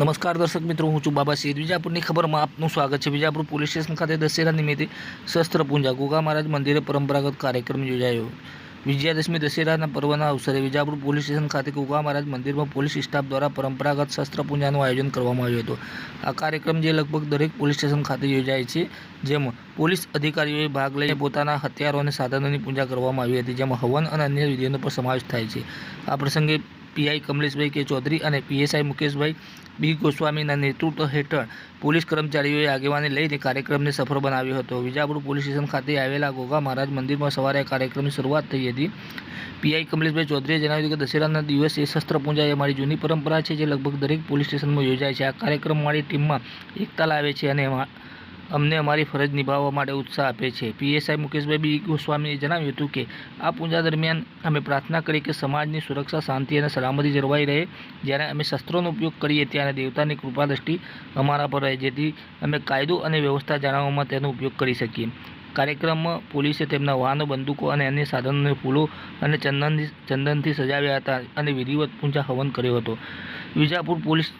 નમસ્કાર દર્શક મિત્રો, હું છું બાબા સૈદ વિજાપુરની ખબરમાં આપનું સ્વાગત છે. વિજાપુર પોલીસ સ્ટેશન ખાતે દશેરા નિમિત્તે શસ્ત્ર પૂજા. ગોગા મહારાજ મંદિરે પરંપરાગત કાર્યક્રમ યોજાયો. વિજયાદશમી દશેરાના પર્વના અવસરે વિજાપુર પોલીસ સ્ટેશન ખાતે ગોગા મહારાજ મંદિરમાં પોલીસ સ્ટાફ દ્વારા પરંપરાગત શસ્ત્ર પૂજાનું આયોજન કરવામાં આવ્યું હતું. આ કાર્યક્રમ જે લગભગ દરેક પોલીસ સ્ટેશન ખાતે યોજાય છે, જેમાં પોલીસ અધિકારીઓએ ભાગ લઈને પોતાના હથિયારો અને સાધનોની પૂજા કરવામાં આવી હતી, જેમાં હવન અને અન્ય વિધિઓનો પણ સમાવેશ થાય છે. આ પ્રસંગે પીઆઈ કમલેશભાઈ કે ચૌધરી અને પીએસઆઈ મુકેશભાઈ બી ગોસ્વામીના નેતૃત્વ હેઠળ પોલીસ કર્મચારીઓએ આગેવાની લઈને કાર્યક્રમને સફળ બનાવ્યો હતો. વિજાપુર પોલીસ સ્ટેશન ખાતે આવેલા ગોગા મહારાજ મંદિરમાં સવારે કાર્યક્રમની શરૂઆત થઈ હતી. પીઆઈ કમલેશભાઈ ચૌધરીએ જણાવ્યું કે દશેરાના દિવસે શસ્ત્ર પૂજા એ અમારી જૂની પરંપરા છે જે લગભગ દરેક પોલીસ સ્ટેશનમાં યોજાય છે. આ કાર્યક્રમ મારી ટીમમાં એકતા લાવે છે અને અમને અમારી ફરજ નિભાવવા માટે ઉત્સાહ આપે છે. પીએસઆઈ મુકેશભાઈ બી ગોસ્વામીએ જણાવ્યું હતું કે, આ પૂજા દરમિયાન અમે પ્રાર્થના કરી કે સમાજની સુરક્ષા, શાંતિ અને સલામતી જળવાઈ રહે. જ્યારે અમે શસ્ત્રોનો ઉપયોગ કરીએ ત્યારે દેવતાની કૃપા દ્રષ્ટિ અમારા પર રહે, જેથી અમે કાયદો અને વ્યવસ્થા જાળવવામાં તેનો ઉપયોગ કરી શકીએ. કાર્યક્રમમાં પોલીસે તેમના વાહનો, બંદૂકો અને અન્ય સાધનોને ફૂલો અને ચંદનથી ચંદનથી સજાવ્યા હતા અને વિધિવત પૂજા હવન કર્યો હતો. વિજાપુર પોલીસ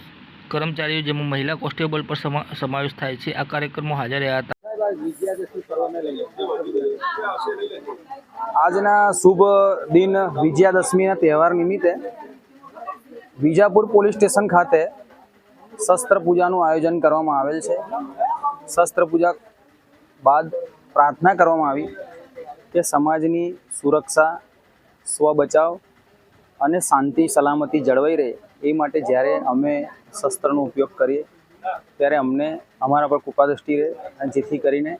કર્મચારીઓ જેમાં મહિલા કોન્સ્ટેબલ સમા- સમાવેશ થાય છે. આ કાર્યક્રમમાં હાજર રહ્યા હતા. આજના શુભ દિન વિજયાદશમીના તહેવાર નિમિત્તે વિજાપુર પોલીસ સ્ટેશન ખાતે શસ્ત્ર પૂજાનું આયોજન કરવામાં આવેલ છે. શસ્ત્ર પૂજા બાદ પ્રાર્થના કરવામાં આવી કે સમાજની સુરક્ષા, સ્વ બચાવ અને શાંતિ, સલામતી જળવાઈ રહે એ માટે જ્યારે અમે શસ્ત્રનો ઉપયોગ કરીએ, ત્યારે અમને અમારા પર કૃપાદૃષ્ટિ રહે અને જેથી કરીને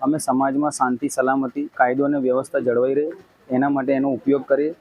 અમે સમાજમાં શાંતિ, સલામતી, કાયદો અને વ્યવસ્થા જળવાઈ રહે. એના માટે એનો ઉપયોગ કરીએ.